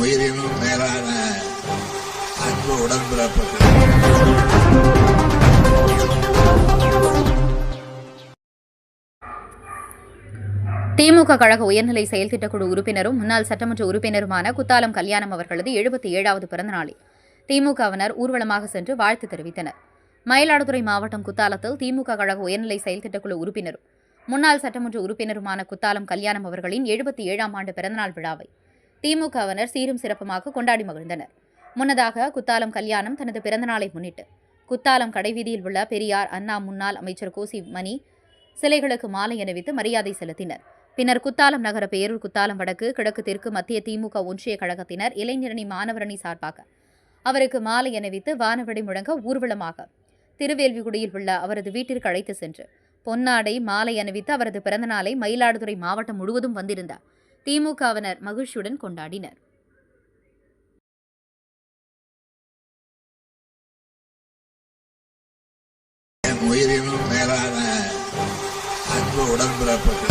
உயிரினும் மேலான அன்பு உடன்பிறப்புகள். திமுக கழக உயர்நிலை செயல்திட்டக்குழு உறுப்பினரும் முன்னாள் சட்டமன்ற உறுப்பினருமான குத்தாலம் கல்யாணம் அவர்களது எழுபத்தி ஏழாவது பிறந்த நாளில் திமுகவினர் ஊர்வலமாக சென்று வாழ்த்து தெரிவித்தனர். மயிலாடுதுறை மாவட்டம் குத்தாலத்தில் திமுக கழக உயர்நிலை செயல்திட்டக்குழு உறுப்பினரும் முன்னாள் சட்டமன்ற உறுப்பினருமான குத்தாலம் கல்யாணம் அவர்களின் எழுபத்தி ஏழாம் ஆண்டு பிறந்தநாள் விழாவை திமுகவினர் சீரும் சிறப்புமாக கொண்டாடி மகிழ்ந்தனர். முன்னதாக குத்தாலம் கல்யாணம் தனது பிறந்தநாளை முன்னிட்டு குத்தாலம் கடைவீதியில் உள்ள பெரியார் அண்ணா முன்னாள் அமைச்சர் கோசி மணி சிலைகளுக்கு மாலை அணிவித்து மரியாதை செலுத்தினர். பின்னர் குத்தாலம் நகர பேரூர் குத்தாலம் வடக்கு கிழக்கு தெற்கு மத்திய திமுக ஒன்றிய கழகத்தினர் இளைஞரணி மாணவரணி சார்பாக அவருக்கு மாலை அணிவித்து வானவெடி முழங்க ஊர்வலமாக திருவேல்விகுடியில் உள்ள அவரது வீட்டிற்கு அழைத்து சென்று பொன்னாடை மாலை அணிவித்து அவரது பிறந்தநாளை மயிலாடுதுறை மாவட்டம் முழுவதும் வந்திருந்தார். திமுகவினர் மகிழ்ச்சியுடன் கொண்டாடினர். உயிரினும் மேலான அன்பு உடன்பிறப்புகள்.